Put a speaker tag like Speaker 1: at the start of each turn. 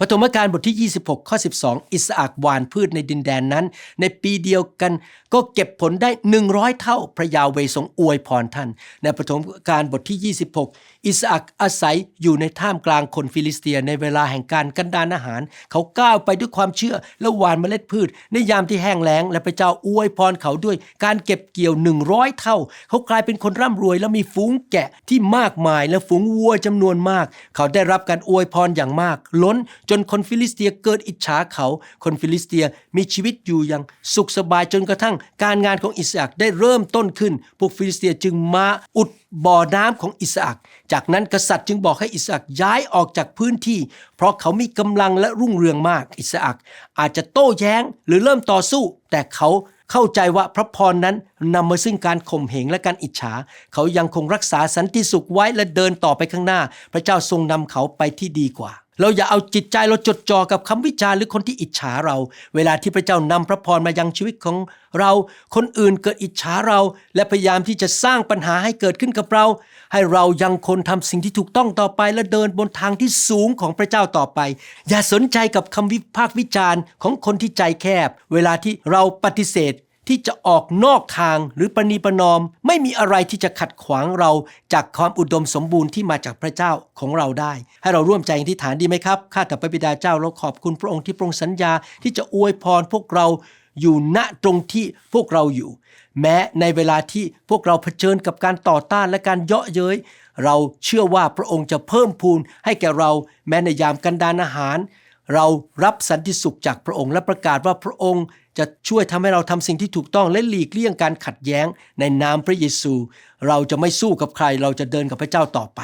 Speaker 1: ปฐมกาลบทที่ 26 ข้อ 12 อิสอักหวานพืชในดินแดนนั้น ในปีเดียวกันก็เก็บผลได้ 100 เท่าพระยาเวทรงอวยพรท่าน ในปฐมกาลบทที่ 26 อิสอักอาศัยอยู่ในท่ามกลางคนฟิลิสเตียในเวลาแห่งการกันดานอาหาร เขาก้าวไปด้วยความเชื่อและหวานเมล็ดพืช ในยามที่แห้งแล้ง และพระเจ้าอวยพรเขาด้วยการเก็บเกี่ยว 100 เท่า เขากลายเป็นคนร่ำรวยและมีฝูงแกะที่มากมายและฝูงวัวจำนวนมาก เขาได้รับการอวยพรอย่างมาก ล้นจนคนฟิลิสเตียเกิดอิจฉาเขา คนฟิลิสเตียมีชีวิตอยู่อย่างสุขสบายจนกระทั่งการงานของอิสอักได้เริ่มต้นขึ้น พวกฟิลิสเตียจึงมาอุดบ่อน้ำของอิสอักจากนั้นกษัตริย์จึงบอกให้อิสอักย้ายออกจากพื้นที่ เพราะเขามีกำลังและรุ่งเรืองมาก อิสอักอาจจะโต้แย้งหรือเริ่มต่อสู้ แต่เขาเข้าใจว่าพระพรนั้นนำมาซึ่งการข่มเหงและการอิจฉา เขายังคงรักษาสันติสุขไว้และเดินต่อไปข้างหน้า พระเจ้าทรงนำเขาไปที่ดีกว่า เราอย่าเอาจิตใจเราจดจ่อกับคำวิจารณ์หรือคนที่อิจฉาเรา เวลาที่พระเจ้านำพระพรมายังชีวิตของเรา คนอื่นเกิดอิจฉาเรา และพยายามที่จะสร้างปัญหาให้เกิดขึ้นกับเรา ให้เรายังคนทำสิ่งที่ถูกต้องต่อไปและเดินบนทางที่สูงของพระเจ้าต่อไป อย่าสนใจกับคำวิพากษ์วิจารณ์ของคนที่ใจแคบ เวลาที่เราปฏิเสธ ที่จะออกนอกทางหรือประนีประนอม ไม่มีอะไรที่จะขัดขวางเราจากความอุดมสมบูรณ์ที่มาจากพระเจ้าของเราได้ ให้เราร่วมใจอธิษฐานดีไหมครับข้าแต่พระบิดาเจ้าเราขอบคุณพระองค์ที่พระองค์สัญญาที่จะอวยพรพวกเราอยู่ณตรงที่พวกเราอยู่ แม้ในเวลาที่พวกเราเผชิญกับการต่อต้านและการเยาะเย้ย เราเชื่อว่าพระองค์จะเพิ่มพูนให้แก่เราแม้ในยามกันดานอาหาร เรารับสันติสุขจากพระองค์และประกาศว่าพระองค์ จะช่วยทำให้เราทำสิ่งที่ถูกต้องและหลีกเลี่ยงการขัดแย้งในนามพระเยซู เราจะไม่สู้กับใคร เราจะเดินกับพระเจ้าต่อไป